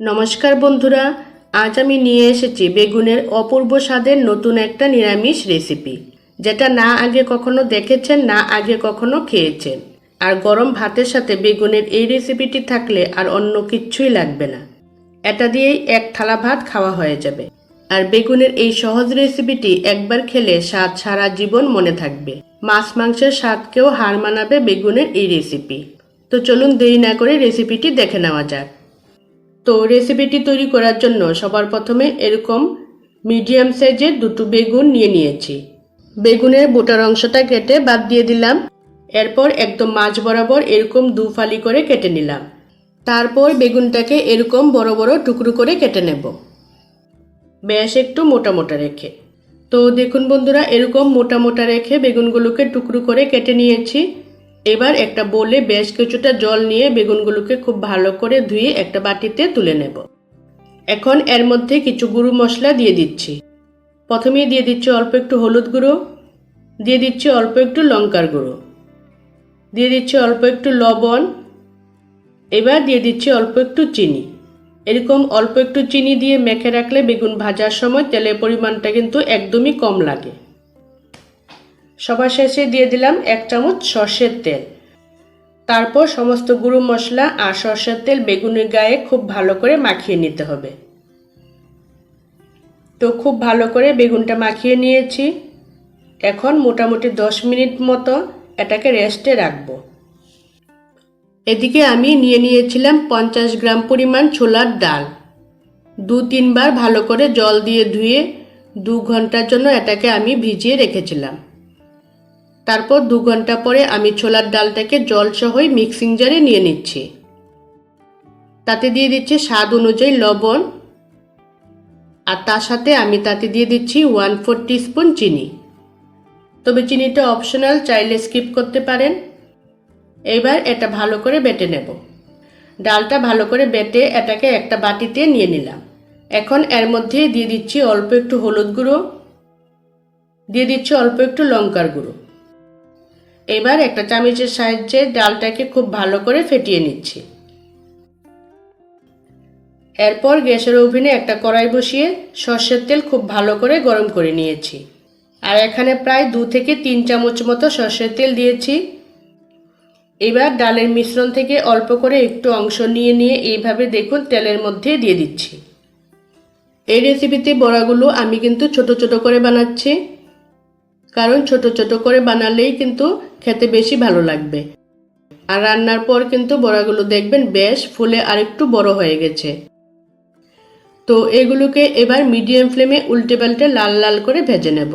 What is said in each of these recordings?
নমস্কার বন্ধুরা, আজ আমি নিয়ে এসেছি বেগুনের অপূর্ব স্বাদের নতুন একটা নিরামিষ রেসিপি যেটা না আগে কখনো দেখেছেন, না আগে কখনো খেয়েছেন। আর গরম ভাতের সাথে বেগুনের এই রেসিপিটি থাকলে আর অন্য কিচ্ছুই লাগবে না। এটা দিয়েই এক থালা ভাত খাওয়া হয়ে যাবে। আর বেগুনের এই সহজ রেসিপিটি একবার খেলে স্বাদ সারা জীবন মনে থাকবে। মাছ মাংসের স্বাদকেও হার মানাবে বেগুনের এই রেসিপি তো চলুন দেরি না করে রেসিপিটি দেখে নেওয়া যাক। তো রেসিপিটি তৈরি করার জন্য সবার প্রথমে এরকম মিডিয়াম সাইজের দুটো বেগুন নিয়ে নিয়েছি। বেগুনের বোটার অংশটা কেটে বাদ দিয়ে দিলাম। এরপর একদম মাছ বরাবর এরকম দু ফালি করে কেটে নিলাম। তারপর বেগুনটাকে এরকম বড় বড় টুকরো করে কেটে নেব। ব্যাস, একটু মোটা মোটা রেখে। তো দেখুন বন্ধুরা, এরকম মোটা মোটা রেখে বেগুনগুলোকে টুকরো করে কেটে নিয়েছি। এবার একটা বলে বেশ কিছুটা জল নিয়ে বেগুনগুলোকে খুব ভালো করে ধুয়ে একটা বাটিতে তুলে নেব। এখন এর মধ্যে কিছু গুঁড়ো মশলা দিয়ে দিচ্ছি। প্রথমেই দিয়ে দিচ্ছি অল্প একটু হলুদ গুঁড়ো, দিয়ে দিচ্ছি অল্প একটু লঙ্কার গুঁড়ো, দিয়ে দিচ্ছি অল্প একটু লবণ, এবার দিয়ে দিচ্ছি অল্প একটু চিনি। এরকম অল্প একটু চিনি দিয়ে মেখে রাখলে বেগুন ভাজার সময় তেলের পরিমাণটা কিন্তু একদমই কম লাগে। সবার শেষে দিয়ে দিলাম এক চামচ সর্ষের তেল। তারপর সমস্ত গুঁড়ো মশলা আর সর্ষের তেল বেগুনের গায়ে খুব ভালো করে মাখিয়ে নিতে হবে। তো খুব ভালো করে বেগুনটা মাখিয়ে নিয়েছি। এখন মোটামুটি দশ মিনিট মতো এটাকে রেস্টে রাখব। এদিকে আমি নিয়ে নিয়েছিলাম পঞ্চাশ গ্রাম পরিমাণ ছোলার ডাল। দু তিনবার ভালো করে জল দিয়ে ধুয়ে দু ঘণ্টার জন্য এটাকে আমি ভিজিয়ে রেখেছিলাম। তারপর দু ঘণ্টা পরে আমি ছোলার ডালটাকে জল সহই মিক্সিং জারে নিয়ে নিচ্ছি। তাতে দিয়ে দিচ্ছি স্বাদ অনুযায়ী লবণ। আর তার সাথে আমি তাতে দিয়ে দিচ্ছি ওয়ান ফোর স্পুন চিনি। তবে চিনিটা অপশনাল, চাইলে স্কিপ করতে পারেন। এবার এটা ভালো করে বেটে নেব। ডালটা ভালো করে বেটে এটাকে একটা বাটিতে নিয়ে নিলাম। এখন এর মধ্যে দিয়ে দিচ্ছি অল্প একটু হলুদ গুঁড়ো। দিয়ে দিচ্ছি অল্প একটু লঙ্কার গুঁড়ো। এবার একটা চামচের সাহায্যে ডালটাকে খুব ভালো করে ফেটিয়ে নিচ্ছি। এরপর গ্যাসের ওভেনে একটা কড়াই বসিয়ে সর্ষের তেল খুব ভালো করে গরম করে নিয়েছি। আর এখানে প্রায় দু থেকে তিন চামচ মতো সর্ষের তেল দিয়েছি। এবার ডালের মিশ্রণ থেকে অল্প করে একটু অংশ নিয়ে নিয়ে এইভাবে দেখুন তেলের মধ্যে দিয়ে দিচ্ছি। এই রেসিপিতে বড়াগুলো আমি কিন্তু ছোট ছোট করে বানাচ্ছি। কারণ ছোট ছোট করে বানালেই কিন্তু খেতে বেশি ভালো লাগবে। আর রান্নার পর কিন্তু বড়াগুলো দেখবেন বেশ ফুলে আরেকটু বড় হয়ে গেছে। তো এগুলোকে এবার মিডিয়াম ফ্লেমে উল্টে পাল্টে লাল লাল করে ভেজে নেব।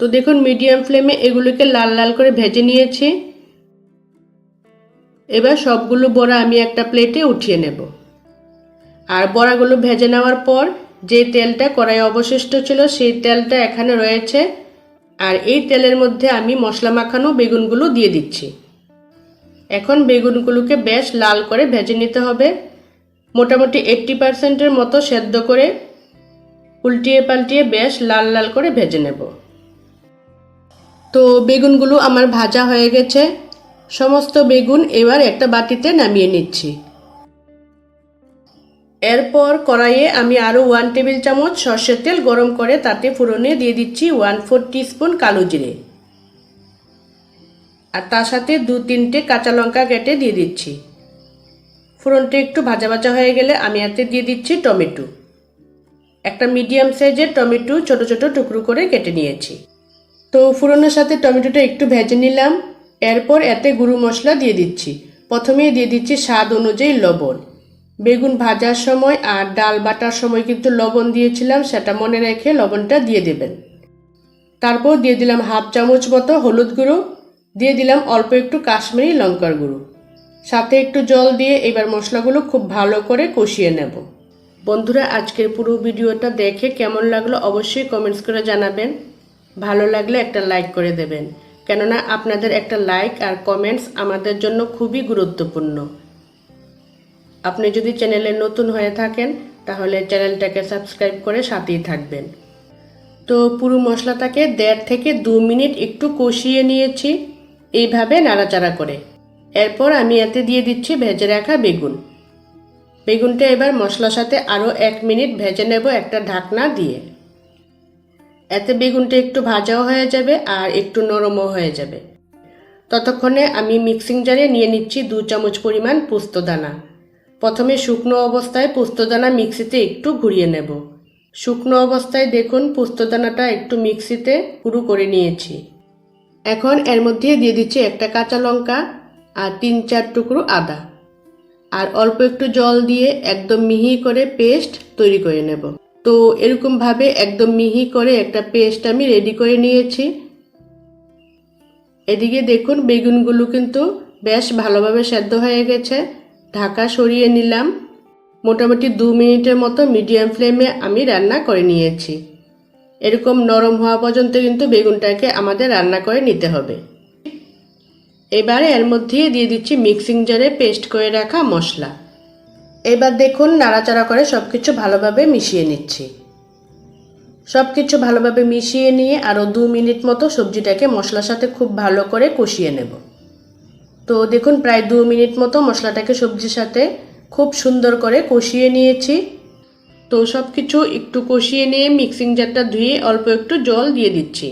তো দেখুন মিডিয়াম ফ্লেমে এগুলোকে লাল লাল করে ভেজে নিয়েছি। এবার সবগুলো বড়া আমি একটা প্লেটে উঠিয়ে নেব। আর বড়াগুলো ভেজে নেওয়ার পর যে তেলটা কড়াই অবশিষ্ট ছিল সেই তেলটা এখানে রয়েছে। আর এই তেলের মধ্যে আমি মশলা মাখানো বেগুনগুলো দিয়ে দিচ্ছি। এখন বেগুনগুলোকে বেশ লাল করে ভেজে নিতে হবে। মোটামুটি এইট্টি পার্সেন্টের মতো সেদ্ধ করে উল্টিয়ে পাল্টিয়ে বেশ লাল লাল করে ভেজে নেব। তো বেগুনগুলো আমার ভাজা হয়ে গেছে। সমস্ত বেগুন এবার একটা বাটিতে নামিয়ে নিচ্ছি। এরপর কড়াইয়ে আমি আরও ওয়ান টেবিল চামচ সর্ষের তেল গরম করে তাতে ফুরনে দিয়ে দিচ্ছি ওয়ান ফোর স্পুন কালো জিরে। আর তার সাথে দু তিনটে কাঁচা লঙ্কা কেটে দিয়ে দিচ্ছি। ফুরনটা একটু ভাজা ভাজা হয়ে গেলে আমি এতে দিয়ে দিচ্ছি টমেটো। একটা মিডিয়াম সাইজের টমেটো ছোট ছোট টুকরো করে কেটে নিয়েছি। তো ফুরনের সাথে টমেটোটা একটু ভেজে নিলাম। এরপর এতে গুঁড়ো মশলা দিয়ে দিচ্ছি। প্রথমেই দিয়ে দিচ্ছি স্বাদ অনুযায়ী লবণ। বেগুন ভাজার সময় আর ডাল বাটার সময় কিন্তু লবণ দিয়েছিলাম, সেটা মনে রেখে লবণটা দিয়ে দেবেন। তারপর দিয়ে দিলাম হাফ চামচ মতো হলুদ গুঁড়ো, দিয়ে দিলাম অল্প একটু কাশ্মীরি লঙ্কার গুঁড়ো। সাথে একটু জল দিয়ে এবার মশলাগুলো খুব ভালো করে কষিয়ে নেব। বন্ধুরা, আজকের পুরো ভিডিওটা দেখে কেমন লাগল অবশ্যই কমেন্টস করে জানাবেন। ভালো লাগলে একটা লাইক করে দেবেন। কেননা আপনাদের একটা লাইক আর কমেন্টস আমাদের জন্য খুবই গুরুত্বপূর্ণ। আপনি যদি চ্যানেলে নতুন হয়ে থাকেন, তাহলে চ্যানেলটাকে সাবস্ক্রাইব করে সাথেই থাকবেন। তো পুরো মশলাটাকে দেড় থেকে দু মিনিট একটু কষিয়ে নিয়েছি, এইভাবে নাড়াচাড়া করে। এরপর আমি এতে দিয়ে দিচ্ছি ভেজে রাখা বেগুন। বেগুনটা এবার মশলার সাথে আরও এক মিনিট ভেজে নেব একটা ঢাকনা দিয়ে। এতে বেগুনটা একটু ভাজাও হয়ে যাবে আর একটু নরমও হয়ে যাবে। ততক্ষণে আমি মিক্সিং জারে নিয়ে নিচ্ছি দু চামচ পরিমাণ পোস্তদানা। প্রথমে শুকনো অবস্থায় পোস্তদানা মিক্সিতে একটু ঘুরিয়ে নেব। শুকনো অবস্থায় দেখুন পোস্তদানাটা একটু মিক্সিতে গুঁড়ো করে নিয়েছি। এখন এর মধ্যে দিয়ে দিচ্ছি একটা কাঁচা লঙ্কা আর তিন চার টুকরো আদা। আর অল্প একটু জল দিয়ে একদম মিহি করে পেস্ট তৈরি করে নেব। তো এরকমভাবে একদম মিহি করে একটা পেস্ট আমি রেডি করে নিয়েছি। এদিকে দেখুন বেগুনগুলো কিন্তু বেশ ভালোভাবে সেদ্ধ হয়ে গেছে। ঢাকা সরিয়ে নিলাম। মোটামুটি দু মিনিটের মতো মিডিয়াম ফ্লেমে আমি রান্না করে নিয়েছি। এরকম নরম হওয়া পর্যন্ত কিন্তু বেগুনটাকে আমাদের রান্না করে নিতে হবে। এবারে এর মধ্যে দিয়ে দিচ্ছি মিক্সিং জারে পেস্ট করে রাখা মশলা। এবার দেখুন নাড়াচাড়া করে সব কিছু ভালোভাবে মিশিয়ে নিচ্ছি। সব কিছু ভালোভাবে মিশিয়ে নিয়ে আরও দু মিনিট মতো সবজিটাকে মশলার সাথে খুব ভালো করে কষিয়ে নেব। তো দেখুন, প্রায় দু মিনিট মতো মশলাটাকে সবজির সাথে খুব সুন্দর করে কষিয়ে নিয়েছি। তো সব কিছু একটু কষিয়ে নিয়ে মিক্সিং জারটা ধুয়ে অল্প একটু জল দিয়ে দিচ্ছি।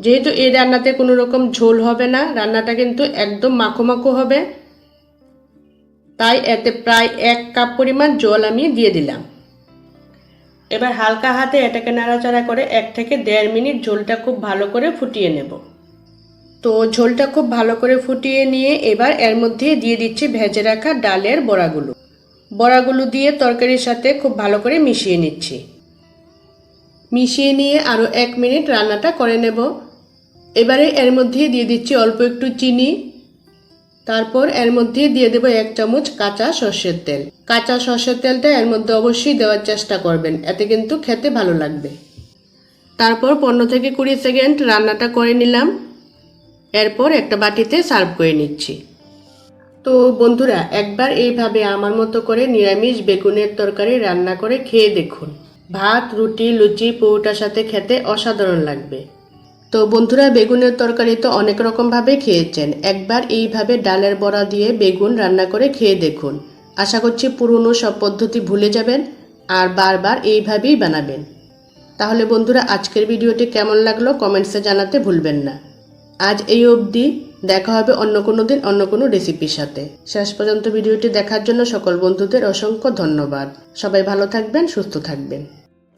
যেহেতু এই রান্নাতে কোনো রকম ঝোল হবে না, রান্নাটা কিন্তু একদম মাখো মাখো হবে। তাই এতে প্রায় এক কাপ পরিমাণ জল আমি দিয়ে দিলাম। এবার হালকা হাতে এটাকে নাড়াচাড়া করে এক থেকে দেড় মিনিট ঝোলটা খুব ভালো করে ফুটিয়ে নেব। তো ঝোলটা খুব ভালো করে ফুটিয়ে নিয়ে এবার এর মধ্যে দিয়ে দিচ্ছি ভেজে রাখা ডালের বড়াগুলো। বড়াগুলো দিয়ে তরকারির সাথে খুব ভালো করে মিশিয়ে নিচ্ছি। মিশিয়ে নিয়ে আরও এক মিনিট রান্নাটা করে নেব। এবারে এর মধ্যে দিয়ে দিচ্ছি অল্প একটু চিনি। তারপর এর মধ্যে দিয়ে দেবো এক চামচ কাঁচা সর্ষের তেল। কাঁচা সর্ষের তেলটা এর মধ্যে অবশ্যই দেওয়ার চেষ্টা করবেন, এতে কিন্তু খেতে ভালো লাগবে। তারপর পনেরো থেকে কুড়ি সেকেন্ড রান্নাটা করে নিলাম। এরপর একটা বাটিতে সার্ভ করে নিচ্ছি। তো বন্ধুরা, একবার এইভাবে আমার মতো করে নিরামিষ বেগুনের তরকারি রান্না করে খেয়ে দেখুন। ভাত, রুটি, লুচি পৌটার সাথে খেতে অসাধারণ লাগবে। তো বন্ধুরা, বেগুনের তরকারি তো অনেক রকমভাবে খেয়েছেন। একবার এইভাবে ডালের বড়া দিয়ে বেগুন রান্না করে খেয়ে দেখুন। আশা করছি পুরনো সব পদ্ধতি ভুলে যাবেন আর বারবার এইভাবেই বানাবেন। তাহলে বন্ধুরা, আজকের ভিডিওটি কেমন লাগল কমেন্টসে জানাতে ভুলবেন না। আজ এই অবধি দেখা হবে অন্য কোনো দিন, অন্য কোনো রেসিপির সাথে। শেষ পর্যন্ত ভিডিওটি দেখার জন্য সকল বন্ধুদের অসংখ্য ধন্যবাদ। সবাই ভালো থাকবেন, সুস্থ থাকবেন।